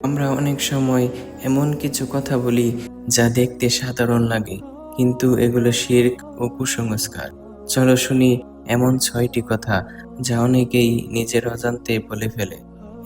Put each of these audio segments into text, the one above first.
আমরা অনেক সময় এমন কিছু কথা বলি যা দেখতে সাধারণ লাগে, কিন্তু এগুলো শির্ক ও কুসংস্কার। চলো শুনি এমন ছয়টি কথা যা অনেকেই নিজের অজান্তে বলে ফেলে।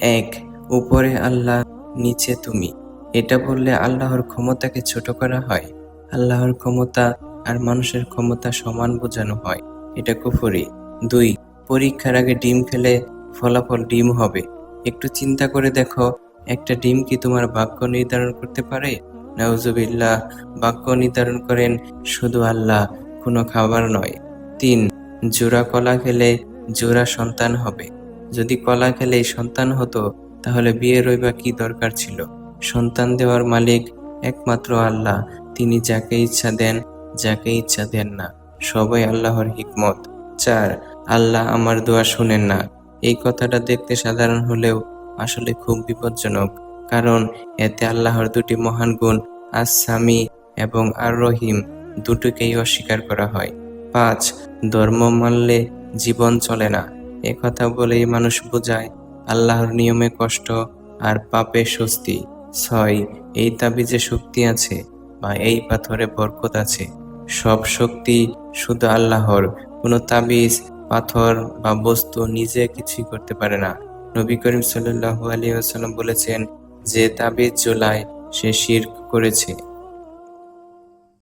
এক, উপরে আল্লাহ, নিচে তুমি। এটা বললে আল্লাহর ক্ষমতাকে ছোট করা হয়। আল্লাহর ক্ষমতা আর মানুষের ক্ষমতা সমান বোঝানো হয়। এটা কুফরি। দুই, পরীক্ষার আগে ডিম খেলে ফলাফল ডিম হবে। একটু চিন্তা করে দেখো একটা ডিম কি তোমার ভাগ্য নির্ধারণ করতে পারে? নাউজুবিল্লাহ ভাগ্য নির্ধারণ করেন শুধু আল্লাহ, কোনো খাবার নয়। তিন, জোড়া কলা খেলে জোড়া সন্তান হবে। যদি কলা খেলে সন্তান হতো, তাহলে বিয়ে রইবা কি দরকার ছিল? সন্তান দেওয়ার মালিক একমাত্র আল্লাহ, তিনি যাকে ইচ্ছা দেন, যাকে ইচ্ছা দেন না। সবাই আল্লাহর হিকমত। চার, আল্লাহ আমার দোয়া শুনেন না। এই কথাটা দেখতে সাধারণ হলেও আসলে খুব বিপজ্জনক, কারণ এতে আল্লাহর দুটি মহান গুণ আসামি এবং আর রহিম দুটোকেই অস্বীকার করা হয়। পাঁচ, ধর্ম মানলে জীবন চলে না। এ কথা বলেই মানুষ বোঝায় আল্লাহর নিয়মে কষ্ট আর পাপে স্বস্তি। ছয়, এই তাবিজে শক্তি আছে বা এই পাথরে বরকত আছে, সব শক্তি শুধু আল্লাহর, কোনো তাবিজ, পাথর বা বস্তু নিজে কিছুই করতে পারে না। নবী করিম সাল্লাল্লাহু আলাইহি ওয়াসাল্লাম বলেছেন যে তাবিজ জোলায় সে শির করেছে।